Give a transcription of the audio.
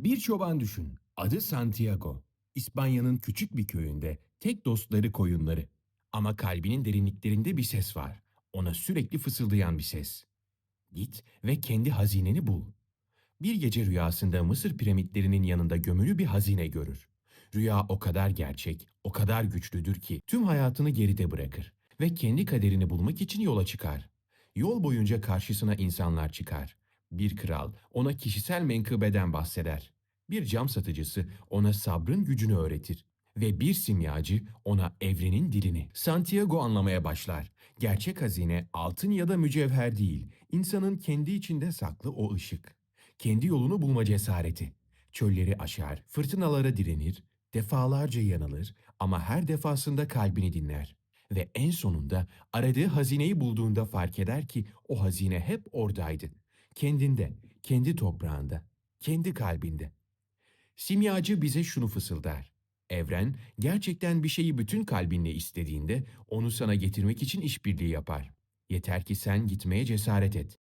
Bir çoban düşün. Adı Santiago. İspanya'nın küçük bir köyünde tek dostları koyunları. Ama kalbinin derinliklerinde bir ses var. Ona sürekli fısıldayan bir ses. Git ve kendi hazineni bul. Bir gece rüyasında Mısır piramitlerinin yanında gömülü bir hazine görür. Rüya o kadar gerçek, o kadar güçlüdür ki tüm hayatını geride bırakır ve kendi kaderini bulmak için yola çıkar. Yol boyunca karşısına insanlar çıkar. Bir kral ona kişisel menkıbeden bahseder. Bir cam satıcısı ona sabrın gücünü öğretir ve bir simyacı ona evrenin dilini. Santiago anlamaya başlar. Gerçek hazine altın ya da mücevher değil, insanın kendi içinde saklı o ışık. Kendi yolunu bulma cesareti. Çölleri aşar, fırtınalara direnir, defalarca yanılır ama her defasında kalbini dinler. Ve en sonunda aradığı hazineyi bulduğunda fark eder ki o hazine hep oradaydı. Kendinde, kendi toprağında, kendi kalbinde. Simyacı bize şunu fısıldar. Evren gerçekten bir şeyi bütün kalbinle istediğinde onu sana getirmek için işbirliği yapar. Yeter ki sen gitmeye cesaret et.